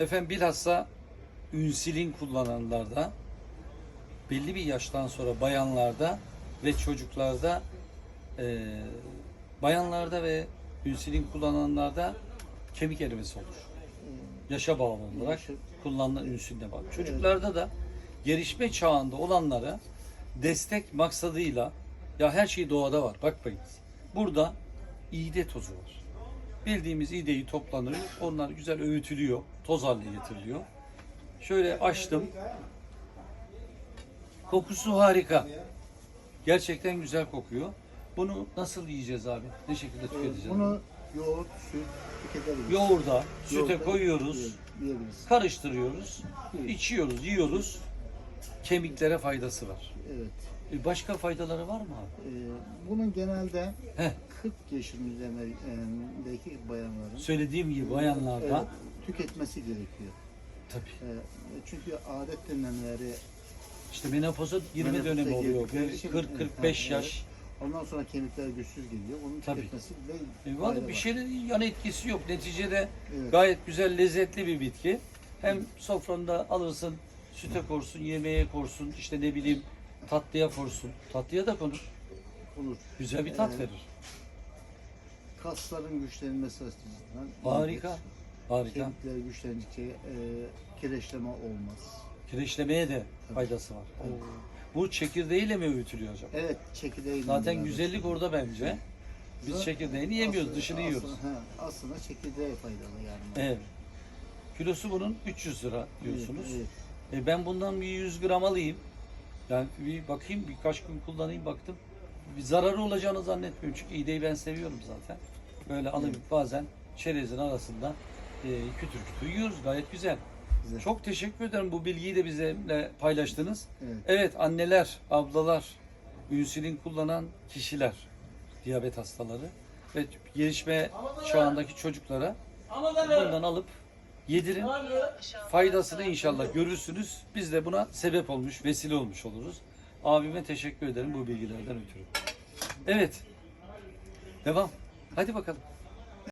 Efendim bilhassa ünsülin kullananlarda belli bir yaştan sonra bayanlarda ve çocuklarda e, bayanlarda ve ünsülin kullananlarda kemik erimesi olur. Yaşa bağlı olarak kullanılan ünsüline bağlı. Çocuklarda da gelişme çağında olanlara destek maksadıyla ya her şey doğada var. Bakmayın. Burada iğde tozu var. Bildiğimiz iğdeyi toplanıyor. Onlar güzel öğütülüyor. Toz haline getiriliyor. Şöyle açtım. Kokusu harika. Gerçekten güzel kokuyor. Bunu nasıl yiyeceğiz abi? Ne şekilde tüketeceğiz? Bunu yoğurt, süt tüketebiliriz. Yoğurda, süte Yoğurda koyuyoruz, Yiyebiliriz. karıştırıyoruz, içiyoruz, yiyoruz. Kemiklere faydası var. Evet. E, Başka faydaları var mı abi? Ee, bunun genelde Heh. 40 yaşın üzerindeki bayanların Söylediğim gibi bayanlarda evet, tüketmesi gerekiyor. tabii. Ee, çünkü adet dönemleri İşte menopoza girme menopoza dönemi oluyor. girdikleri için- 40-45 Ha, yaş. Ondan sonra kemikler güçsüz geliyor. Onun Tabii. tüketmesi E, vallahi bir var. şeylerin yan etkisi yok. Neticede Evet. gayet güzel, lezzetli bir bitki. Hem sofranda alırsın, süte korsun, yemeğe korsun, işte ne bileyim tatlıya korsun. Tatlıya da konur. olur. Güzel bir tat Ee, verir. Kasların güçlenmesi açısından Harika. Harika. Kemikler güçlendikçe e, kireçleme olmaz. Kireçlemeye de faydası var. Bu çekirdeğiyle mi öğütülüyor acaba? Evet, çekirdeği. Zaten güzellik orada bence. Biz çekirdeğini yemiyoruz, dışını yiyoruz. Aslında, he, aslında çekirdeği faydalı yani. Evet. Kilosu bunun 300 lira diyorsunuz. Evet, evet. E ben bundan bir 100 gram alayım. Yani bir bakayım birkaç gün kullanayım baktım. Bir zararı olacağını zannetmiyorum. Çünkü iğdeyi ben seviyorum zaten. Böyle alıp bazen çerezin arasında e, kütür kütür yiyoruz. Gayet güzel. Güzel. Çok teşekkür ederim bu bilgiyi de bizimle paylaştınız. Evet. Evet anneler, ablalar, insülin kullanan kişiler, diyabet hastaları ve gelişme çağındaki çocuklara bundan alıp yedirin. Faydasını inşallah görürsünüz. Biz de buna sebep olmuş, vesile olmuş oluruz. Abime teşekkür ederim bu bilgilerden ötürü. Evet. Devam. Hadi bakalım.